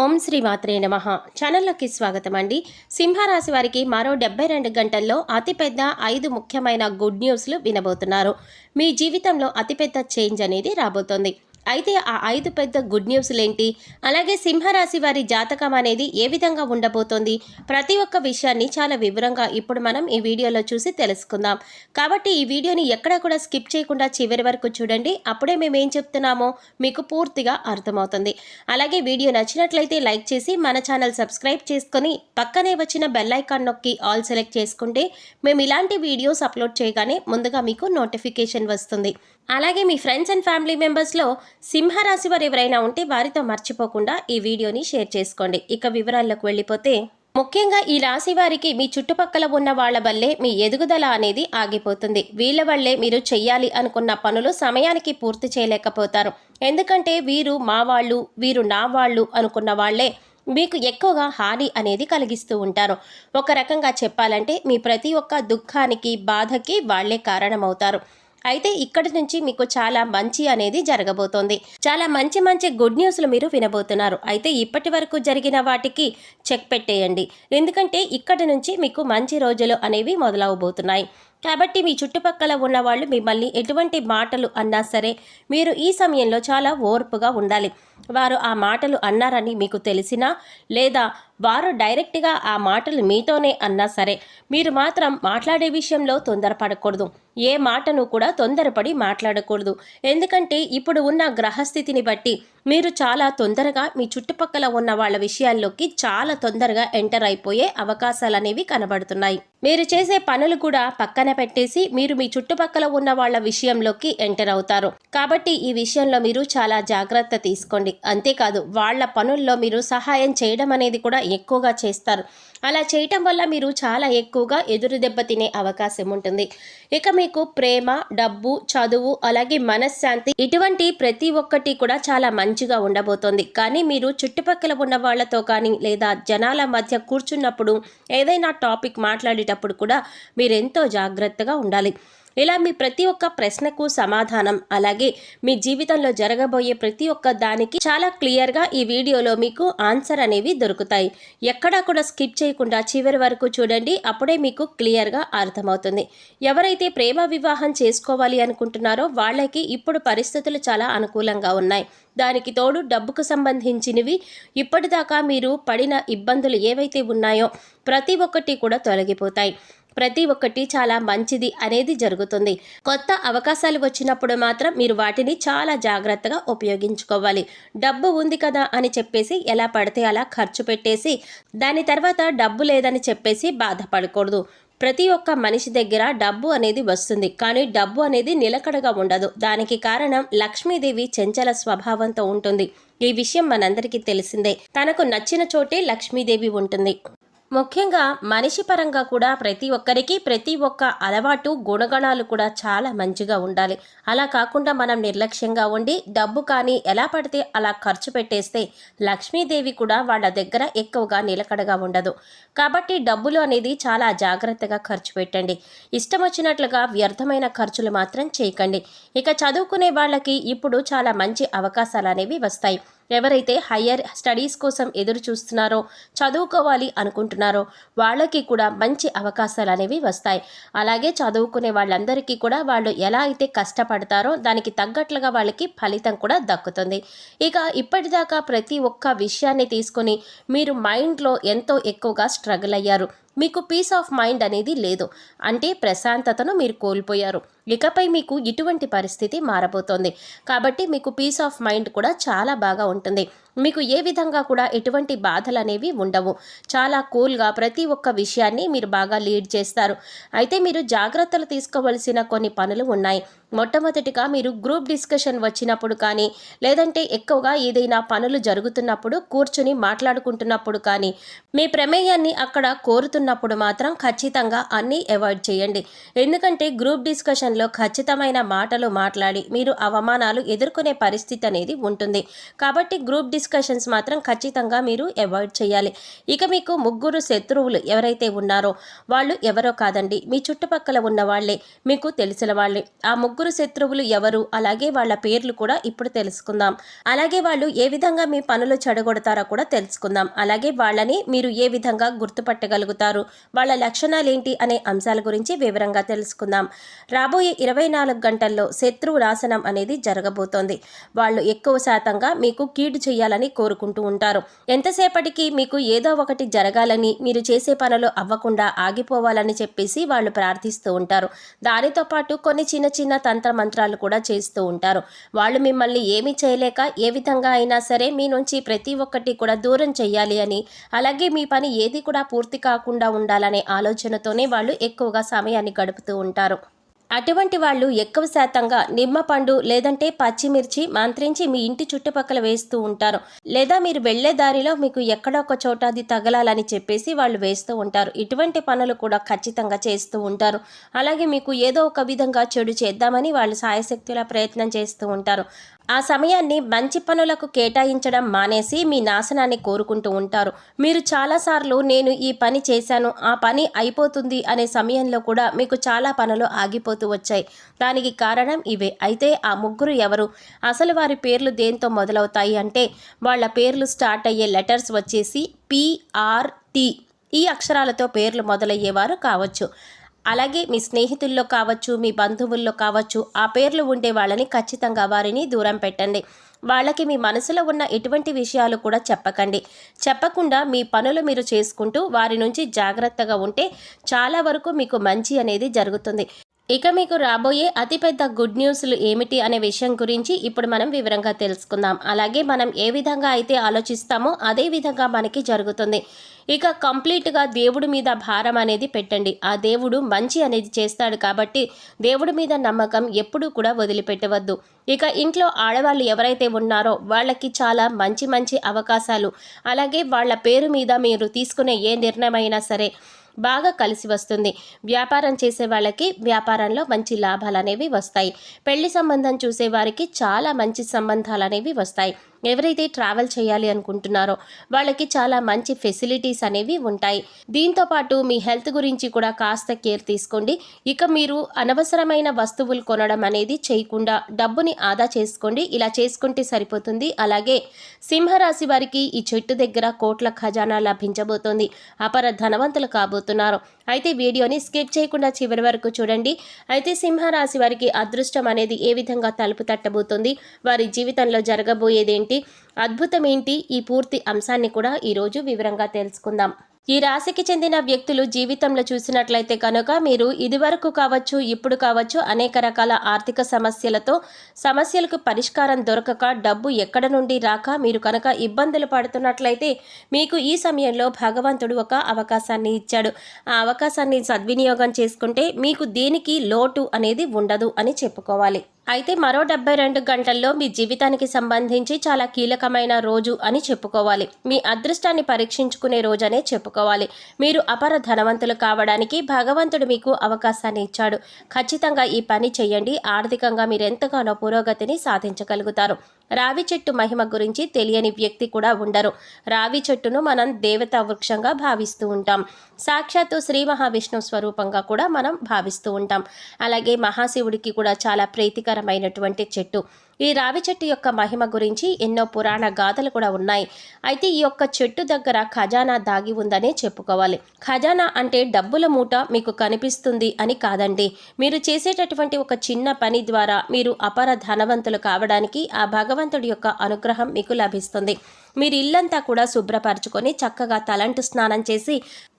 ఓం శ్రీ మాత్రే నమ. ఛానల్లోకి స్వాగతం అండి సింహరాశి వారికి మరో డెబ్బై రెండు గంటల్లో అతిపెద్ద ఐదు ముఖ్యమైన గుడ్ న్యూస్లు వినబోతున్నారు. మీ జీవితంలో అతిపెద్ద చేంజ్ అనేది రాబోతోంది. అయితే ఆ ఐదు పెద్ద గుడ్ న్యూస్లేంటి అలాగే సింహరాశి వారి జాతకం అనేది ఏ విధంగా ఉండబోతోంది? ప్రతి ఒక్క విషయాన్ని చాలా వివరంగా ఇప్పుడు మనం ఈ వీడియోలో చూసి తెలుసుకుందాం. కాబట్టి ఈ వీడియోని ఎక్కడా కూడా స్కిప్ చేయకుండా చివరి వరకు చూడండి. అప్పుడే మేము ఏం చెప్తున్నామో మీకు పూర్తిగా అర్థమవుతుంది. అలాగే వీడియో నచ్చినట్లయితే లైక్ చేసి మన ఛానల్ సబ్స్క్రైబ్ చేసుకొని పక్కనే వచ్చిన బెల్ ఐకాన్ నొక్కి ఆల్ సెలెక్ట్ చేసుకుంటే మేము ఇలాంటి వీడియోస్ అప్లోడ్ చేయగానే ముందుగా మీకు నోటిఫికేషన్ వస్తుంది. అలాగే మీ ఫ్రెండ్స్ అండ్ ఫ్యామిలీ మెంబర్స్లో సింహరాశి వారు ఎవరైనా ఉంటే వారితో మర్చిపోకుండా ఈ వీడియోని షేర్ చేసుకోండి. ఇక వివరాల్లోకి వెళ్ళిపోతే ముఖ్యంగా ఈ రాశి వారికి మీ చుట్టుపక్కల ఉన్న వాళ్ళ వల్లే మీ ఎదుగుదల అనేది ఆగిపోతుంది. వీళ్ళ వల్లే మీరు చెయ్యాలి అనుకున్న పనులు సమయానికి పూర్తి చేయలేకపోతారు. ఎందుకంటే వీరు మా వాళ్ళు వీరు నా వాళ్ళు అనుకున్న వాళ్ళే మీకు ఎక్కువగా హాని అనేది కలిగిస్తూ ఉంటారు. ఒక రకంగా చెప్పాలంటే మీ ప్రతి ఒక్క దుఃఖానికి బాధకి వాళ్ళే కారణమవుతారు. అయితే ఇక్కడి నుంచి మీకు చాలా మంచి అనేది జరగబోతోంది. చాలా మంచి మంచి గుడ్ న్యూస్లు మీరు వినబోతున్నారు. అయితే ఇప్పటి వరకు జరిగిన వాటికి చెక్ పెట్టేయండి. ఎందుకంటే ఇక్కడి నుంచి మీకు మంచి రోజులు అనేవి మొదలవబోతున్నాయి. కాబట్టి మీ చుట్టుపక్కల ఉన్న వాళ్ళు మిమ్మల్ని ఎటువంటి మాటలు అన్నా సరే మీరు ఈ సమయంలో చాలా ఓర్పుగా ఉండాలి. వారు ఆ మాటలు అన్నారని మీకు తెలిసినా లేదా వారు డైరెక్ట్గా ఆ మాటలు మీతోనే అన్నా సరే మీరు మాత్రం మాట్లాడే విషయంలో తొందరపడకూడదు. ఏ మాటను కూడా తొందరపడి మాట్లాడకూడదు. ఎందుకంటే ఇప్పుడు ఉన్న గ్రహస్థితిని బట్టి మీరు చాలా తొందరగా మీ చుట్టుపక్కల ఉన్న వాళ్ళ విషయాల్లోకి చాలా తొందరగా ఎంటర్ అయిపోయే అవకాశాలు అనేవి కనబడుతున్నాయి. మీరు చేసే పనులు కూడా పక్కన పెట్టేసి మీరు మీ చుట్టుపక్కల ఉన్న వాళ్ళ విషయంలోకి ఎంటర్ అవుతారు. కాబట్టి ఈ విషయంలో మీరు చాలా జాగ్రత్త తీసుకోండి. అంతేకాదు వాళ్ళ పనుల్లో మీరు సహాయం చేయడం అనేది కూడా ఎక్కువగా చేస్తారు. అలా చేయటం వల్ల మీరు చాలా ఎక్కువగా ఎదురు దెబ్బ తినే అవకాశం ఉంటుంది. ఇక మీకు ప్రేమ డబ్బు చదువు అలాగే మనశ్శాంతి ఇటువంటి ప్రతి ఒక్కటి కూడా చాలా మంచిగా ఉండబోతోంది. కానీ మీరు చుట్టుపక్కల ఉన్న వాళ్ళతో కానీ లేదా జనాల మధ్య కూర్చున్నప్పుడు ఏదైనా టాపిక్ మాట్లాడేటప్పుడు కూడా మీరు ఎంతో జాగ్రత్తగా ఉండాలి. ఇలా మీ ప్రతి ఒక్క ప్రశ్నకు సమాధానం అలాగే మీ జీవితంలో జరగబోయే ప్రతి ఒక్క దానికి చాలా క్లియర్గా ఈ వీడియోలో మీకు ఆన్సర్ అనేవి దొరుకుతాయి. ఎక్కడా కూడా స్కిప్ చేయకుండా చివరి వరకు చూడండి అప్పుడే మీకు క్లియర్గా అర్థమవుతుంది. ఎవరైతే ప్రేమ వివాహం చేసుకోవాలి అనుకుంటున్నారో వాళ్ళకి ఇప్పుడు పరిస్థితులు చాలా అనుకూలంగా ఉన్నాయి. దానికి తోడు డబ్బుకు సంబంధించినవి ఇప్పటిదాకా మీరు పడిన ఇబ్బందులు ఏవైతే ఉన్నాయో ప్రతి ఒక్కటి కూడా తొలగిపోతాయి. ప్రతి ఒక్కటి చాలా మంచిది అనేది జరుగుతుంది. కొత్త అవకాశాలు వచ్చినప్పుడు మాత్రం మీరు వాటిని చాలా జాగ్రత్తగా ఉపయోగించుకోవాలి. డబ్బు ఉంది కదా అని చెప్పేసి ఎలా పడితే అలా ఖర్చు పెట్టేసి దాని తర్వాత డబ్బు లేదని చెప్పేసి బాధపడకూడదు. ప్రతి ఒక్క మనిషి దగ్గర డబ్బు అనేది వస్తుంది. కానీ డబ్బు అనేది నిలకడగా ఉండదు. దానికి కారణం లక్ష్మీదేవి చెంచల స్వభావంతో ఉంటుంది. ఈ విషయం మనందరికీ తెలిసిందే. తనకు నచ్చిన చోటే లక్ష్మీదేవి ఉంటుంది. ముఖ్యంగా మనిషి పరంగా కూడా ప్రతి ఒక్కరికి ప్రతి ఒక్క అలవాటు గుణగణాలు కూడా చాలా మంచిగా ఉండాలి. అలా కాకుండా మనం నిర్లక్ష్యంగా ఉండి డబ్బు కానీ ఎలా పడితే అలా ఖర్చు పెట్టేస్తే లక్ష్మీదేవి కూడా వాళ్ళ దగ్గర ఎక్కువగా నిలకడగా ఉండదు. కాబట్టి డబ్బులు అనేది చాలా జాగ్రత్తగా ఖర్చు పెట్టండి. ఇష్టం వచ్చినట్లుగా వ్యర్థమైన ఖర్చులు మాత్రం చేయకండి. ఇక చదువుకునే వాళ్ళకి ఇప్పుడు చాలా మంచి అవకాశాలు అనేవి వస్తాయి. ఎవరైతే హయ్యర్ స్టడీస్ కోసం ఎదురు చూస్తున్నారో చదువుకోవాలి అనుకుంటున్నారో వాళ్ళకి కూడా మంచి అవకాశాలు అనేవి వస్తాయి. అలాగే చదువుకునే వాళ్ళందరికీ కూడా వాళ్ళు ఎలా అయితే కష్టపడతారో దానికి తగ్గట్లుగా వాళ్ళకి ఫలితం కూడా దక్కుతుంది. ఇక ఇప్పటిదాకా ప్రతి ఒక్క విషయాన్ని తీసుకొని మీరు మైండ్లో ఎంతో ఎక్కువగా స్ట్రగుల్ అయ్యారు. మీకు పీస్ ఆఫ్ మైండ్ అనేది లేదు. అంటే ప్రశాంతతను మీరు కోల్పోయారు. ఇకపై మీకు ఇటువంటి పరిస్థితి మారబోతోంది. కాబట్టి మీకు పీస్ ఆఫ్ మైండ్ కూడా చాలా బాగా ఉంటుంది. మీకు ఏ విధంగా కూడా ఎటువంటి బాధలు అనేవి ఉండవు. చాలా కూల్గా ప్రతి ఒక్క విషయాన్ని మీరు బాగా లీడ్ చేస్తారు. అయితే మీరు జాగ్రత్తలు తీసుకోవలసిన కొన్ని పనులు ఉన్నాయి. మొట్టమొదటిగా మీరు గ్రూప్ డిస్కషన్ వచ్చినప్పుడు కానీ లేదంటే ఎక్కువగా ఏదైనా పనులు జరుగుతున్నప్పుడు కూర్చుని మాట్లాడుకుంటున్నప్పుడు కానీ మీ ప్రమేయాన్ని అక్కడ కోరుతున్నప్పుడు మాత్రం ఖచ్చితంగా అన్నీ అవాయిడ్ చేయండి. ఎందుకంటే గ్రూప్ డిస్కషన్లో ఖచ్చితమైన మాటలు మాట్లాడి మీరు అవమానాలు ఎదుర్కొనే పరిస్థితి అనేది ఉంటుంది. కాబట్టి గ్రూప్ డిస్ డిస్కషన్స్ మాత్రం ఖచ్చితంగా మీరు అవాయిడ్ చేయాలి. ఇక మీకు ముగ్గురు శత్రువులు ఎవరైతే ఉన్నారో వాళ్ళు ఎవరో కాదండి. మీ చుట్టుపక్కల ఉన్న వాళ్ళే మీకు తెలిసిన వాళ్ళే. ఆ ముగ్గురు శత్రువులు ఎవరు? అలాగే వాళ్ళ పేర్లు కూడా ఇప్పుడు తెలుసుకుందాం. అలాగే వాళ్ళు ఏ విధంగా మీ పనులు చెడగొడతారో కూడా తెలుసుకుందాం. అలాగే వాళ్ళని మీరు ఏ విధంగా గుర్తుపట్టగలుగుతారు? వాళ్ళ లక్షణాలు ఏంటి అనే అంశాల గురించి వివరంగా తెలుసుకుందాం. రాబోయే ఇరవై నాలుగు గంటల్లో శత్రువు నాశనం అనేది జరగబోతోంది. వాళ్ళు ఎక్కువ శాతంగా మీకు కీడు చేయాలని కోరుకుంటూ ఉంటారు. ఎంతసేపటికి మీకు ఏదో ఒకటి జరగాలని మీరు చేసే పనులు అవ్వకుండా ఆగిపోవాలని చెప్పేసి వాళ్ళు ప్రార్థిస్తూ ఉంటారు. దానితో పాటు కొన్ని చిన్న చిన్న తంత్ర మంత్రాలు కూడా చేస్తూ ఉంటారు. వాళ్ళు మిమ్మల్ని ఏమీ చేయలేక ఏ విధంగా అయినా సరే మీ నుంచి ప్రతి ఒక్కటి కూడా దూరం చేయాలి అని అలాగే మీ పని ఏది కూడా పూర్తి కాకుండా ఉండాలనే ఆలోచనతోనే వాళ్ళు ఎక్కువగా సమయాన్ని గడుపుతూ ఉంటారు. అటువంటి వాళ్ళు ఎక్కువ శాతంగా నిమ్మపండు లేదంటే పచ్చిమిర్చి మంత్రించి మీ ఇంటి చుట్టుపక్కల వేస్తూ ఉంటారు. లేదా మీరు వెళ్ళే దారిలో మీకు ఎక్కడో ఒక చోట అది తగలాలని చెప్పేసి వాళ్ళు వేస్తూ ఉంటారు. ఇటువంటి పనులు కూడా ఖచ్చితంగా చేస్తూ ఉంటారు. అలాగే మీకు ఏదో ఒక విధంగా చెడు చేద్దామని వాళ్ళు సాయశక్తుల ప్రయత్నం చేస్తూ ఉంటారు. ఆ సమయాన్ని మంచి పనులకు కేటాయించడం మానేసి మీ నాశనాన్ని కోరుకుంటూ ఉంటారు. మీరు చాలాసార్లు నేను ఈ పని చేశాను ఆ పని అయిపోతుంది అనే సమయంలో కూడా మీకు చాలా పనులు ఆగిపోతూ వచ్చాయి. దానికి కారణం ఇవే. అయితే ఆ ముగ్గురు ఎవరు? అసలు వారి పేర్లు దేంతో మొదలవుతాయి అంటే వాళ్ళ పేర్లు స్టార్ట్ అయ్యే లెటర్స్ వచ్చేసి పిఆర్టీ ఈ అక్షరాలతో పేర్లు మొదలయ్యేవారు కావచ్చు. అలాగే మీ స్నేహితుల్లో కావచ్చు మీ బంధువుల్లో కావచ్చు ఆ పేర్లు ఉండే వాళ్ళని ఖచ్చితంగా వారిని దూరం పెట్టండి. వాళ్ళకి మీ మనసులో ఉన్న ఎటువంటి విషయాలు కూడా చెప్పకండి. చెప్పకుండా మీ పనులు మీరు చేసుకుంటూ వారి నుంచి జాగ్రత్తగా ఉంటే చాలా వరకు మీకు మంచి అనేది జరుగుతుంది. ఇక మీకు రాబోయే అతిపెద్ద గుడ్ న్యూస్లు ఏమిటి అనే విషయం గురించి ఇప్పుడు మనం వివరంగా తెలుసుకుందాం. అలాగే మనం ఏ విధంగా అయితే ఆలోచిస్తామో అదే విధంగా మనకి జరుగుతుంది. ఇక కంప్లీట్గా దేవుడి మీద భారం అనేది పెట్టండి. ఆ దేవుడు మంచి అనేది చేస్తాడు కాబట్టి దేవుడి మీద నమ్మకం ఎప్పుడూ కూడా వదిలిపెట్టవద్దు. ఇక ఇంట్లో ఆడవాళ్ళు ఎవరైతే ఉన్నారో వాళ్ళకి చాలా మంచి మంచి అవకాశాలు. అలాగే వాళ్ళ పేరు మీద మీరు తీసుకునే ఏ నిర్ణయమైనా సరే బాగా కలిసి వస్తుంది. వ్యాపారం చేసే వాళ్ళకి వ్యాపారంలో మంచి లాభాలు అనేవి వస్తాయి. పెళ్ళి సంబంధం చూసేవారికి చాలా మంచి సంబంధాలు అనేవి వస్తాయి. ఎవరైతే ట్రావెల్ చేయాలి అనుకుంటున్నారో వాళ్ళకి చాలా మంచి ఫెసిలిటీస్ అనేవి ఉంటాయి. దీంతో పాటు మీ హెల్త్ గురించి కూడా కాస్త కేర్ తీసుకోండి. ఇక మీరు అనవసరమైన వస్తువులు కొనడం అనేది చేయకుండా డబ్బుని ఆదా చేసుకోండి. ఇలా చేసుకుంటే సరిపోతుంది. అలాగే సింహరాశి వారికి ఈ చెట్టు దగ్గర కోట్ల ఖజానా లభించబోతోంది. అపర ధనవంతులు కాబోతున్నారు. అయితే వీడియోని స్కిప్ చేయకుండా చివరి వరకు చూడండి. అయితే సింహరాశి వారికి అదృష్టం అనేది ఏ విధంగా తలుపు తట్టబోతుంది? వారి జీవితంలో జరగబోయేదేంటి? అద్భుతం ఏంటి ఈ పూర్తి అంశాన్ని కూడా ఈరోజు వివరంగా తెలుసుకుందాం. ఈ రాశికి చెందిన వ్యక్తులు జీవితంలో చూసినట్లయితే కనుక మీరు ఇదివరకు కావచ్చు ఇప్పుడు కావచ్చు అనేక రకాల ఆర్థిక సమస్యలతో సమస్యలకు పరిష్కారం దొరకక డబ్బు ఎక్కడ నుండి రాక మీరు కనుక ఇబ్బందులు పడుతున్నట్లయితే మీకు ఈ సమయంలో భగవంతుడు ఒక అవకాశాన్ని ఇచ్చాడు. ఆ అవకాశాన్ని సద్వినియోగం చేసుకుంటే మీకు దేనికి లోటు అనేది ఉండదు అని చెప్పుకోవాలి. అయితే మరో డెబ్బై రెండు గంటల్లో మీ జీవితానికి సంబంధించి చాలా కీలకమైన రోజు అని చెప్పుకోవాలి. మీ అదృష్టాన్ని పరీక్షించుకునే రోజనే చెప్పుకోవాలి. మీరు అపర ధనవంతులు కావడానికి భగవంతుడు మీకు అవకాశాన్ని ఇచ్చాడు. ఖచ్చితంగా ఈ పని చేయండి. ఆర్థికంగా మీరు ఎంతగానో పురోగతిని సాధించగలుగుతారు. రావి చెట్టు మహిమ గురించి తెలియని వ్యక్తి కూడా ఉండరు. రావి చెట్టును మనం దేవతా వృక్షంగా భావిస్తూ ఉంటాం. సాక్షాత్తు శ్రీ మహావిష్ణు స్వరూపంగా కూడా మనం భావిస్తూ ఉంటాం. అలాగే మహాశివుడికి కూడా చాలా ప్రీతికరమైనటువంటి చెట్టు. ఈ రావి చెట్టు యొక్క మహిమ గురించి ఎన్నో పురాణ గాథలు కూడా ఉన్నాయి. అయితే ఈ యొక్క చెట్టు దగ్గర ఖజానా దాగి ఉందనే చెప్పుకోవాలి. ఖజానా అంటే డబ్బుల మూట మీకు కనిపిస్తుంది అని కాదండి. మీరు చేసేటటువంటి ఒక చిన్న పని ద్వారా మీరు అపర ధనవంతులు కావడానికి ఆ భగవంతుడి యొక్క అనుగ్రహం మీకు లభిస్తుంది. మీరు ఇల్లంతా కూడా శుభ్రపరచుకొని చక్కగా తలంటు స్నానం చేసి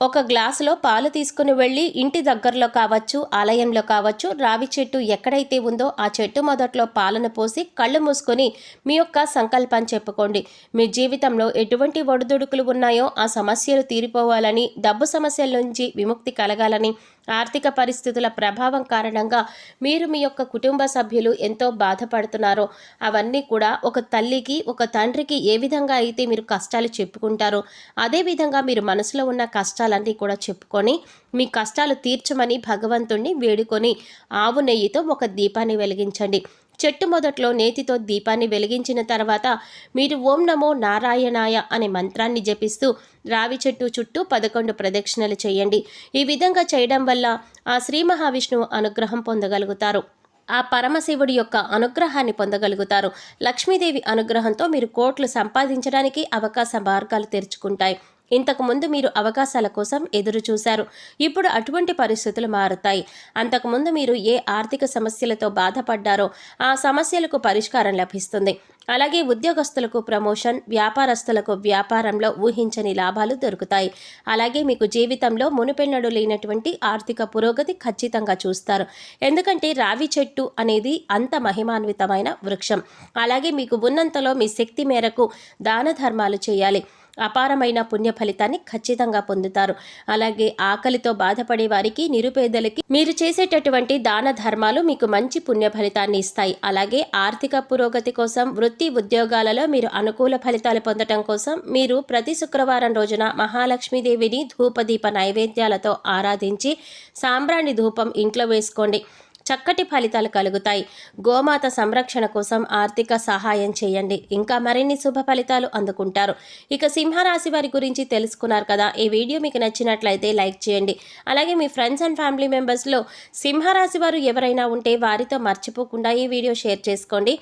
ఒక గ్లాసులో పాలు తీసుకుని వెళ్ళి ఇంటి దగ్గరలో కావచ్చు ఆలయంలో కావచ్చు రావి చెట్టు ఎక్కడైతే ఉందో ఆ చెట్టు మొదట్లో పాలను పోసి కళ్ళు మూసుకొని మీ యొక్క సంకల్పం చెప్పుకోండి. మీ జీవితంలో ఎటువంటి ఒడిదుడుకులు ఉన్నాయో ఆ సమస్యలు తీరిపోవాలని డబ్బు సమస్యల నుంచి విముక్తి కలగాలని ఆర్థిక పరిస్థితుల ప్రభావం కారణంగా మీరు మీ యొక్క కుటుంబ సభ్యులు ఎంతో బాధపడుతున్నారో అవన్నీ కూడా ఒక తల్లికి ఒక తండ్రికి ఏ విధంగా అయితే మీరు కష్టాలు చెప్పుకుంటారో అదేవిధంగా మీరు మనసులో ఉన్న కష్టాలన్నీ కూడా చెప్పుకొని మీ కష్టాలు తీర్చమని భగవంతుణ్ణి వేడుకొని ఆవు నెయ్యితో ఒక దీపాన్ని వెలిగించండి. చెట్టు మొదట్లో నేతితో దీపాన్ని వెలిగించిన తర్వాత మీరు ఓం నమో నారాయణాయ అనే మంత్రాన్ని జపిస్తూ రావి చెట్టు చుట్టూ పదకొండు ప్రదక్షిణలు చేయండి. ఈ విధంగా చేయడం వల్ల ఆ శ్రీ మహావిష్ణువు అనుగ్రహం పొందగలుగుతారు. ఆ పరమశివుడి యొక్క అనుగ్రహాన్ని పొందగలుగుతారు. లక్ష్మీదేవి అనుగ్రహంతో మీరు కోట్లు సంపాదించడానికి అవకాశ మార్గాలు తెరుచుకుంటాయి. ఇంతకుముందు మీరు అవకాశాల కోసం ఎదురు చూశారు. ఇప్పుడు అటువంటి పరిస్థితులు మారుతాయి. అంతకుముందు మీరు ఏ ఆర్థిక సమస్యలతో బాధపడ్డారో ఆ సమస్యలకు పరిష్కారం లభిస్తుంది. అలాగే ఉద్యోగస్తులకు ప్రమోషన్ వ్యాపారస్తులకు వ్యాపారంలో ఊహించని లాభాలు దొరుకుతాయి. అలాగే మీకు జీవితంలో మునుపెన్నడు లేనటువంటి ఆర్థిక పురోగతి ఖచ్చితంగా చూస్తారు. ఎందుకంటే రావి చెట్టు అనేది అంత మహిమాన్వితమైన వృక్షం. అలాగే మీకు ఉన్నంతలో మీ శక్తి మేరకు దాన ధర్మాలు చేయాలి. అపారమైన పుణ్య ఫలితాన్ని ఖచ్చితంగా పొందుతారు. అలాగే ఆకలితో బాధపడే వారికి నిరుపేదలకి మీరు చేసేటటువంటి దాన ధర్మాలు మీకు మంచి పుణ్య ఫలితాన్ని ఇస్తాయి. అలాగే ఆర్థిక పురోగతి కోసం వృత్తి ఉద్యోగాలలో మీరు అనుకూల ఫలితాలు పొందటం కోసం మీరు ప్రతి శుక్రవారం రోజున మహాలక్ష్మీదేవిని ధూపదీప నైవేద్యాలతో ఆరాధించి సాంబ్రాణి ధూపం ఇంట్లో వేసుకోండి. చక్కటి ఫలితాలు కలుగుతాయి. గోమాత సంరక్షణ కోసం ఆర్థిక సహాయం చేయండి. ఇంకా మరిన్ని శుభ ఫలితాలు అందుకుంటారు. ఇక సింహరాశి వారి గురించి తెలుసుకున్నారు కదా. ఈ వీడియో మీకు నచ్చినట్లయితే లైక్ చేయండి. అలాగే మీ ఫ్రెండ్స్ అండ్ ఫ్యామిలీ మెంబర్స్లో సింహరాశి వారు ఎవరైనా ఉంటే వారితో మర్చిపోకుండా ఈ వీడియో షేర్ చేసుకోండి.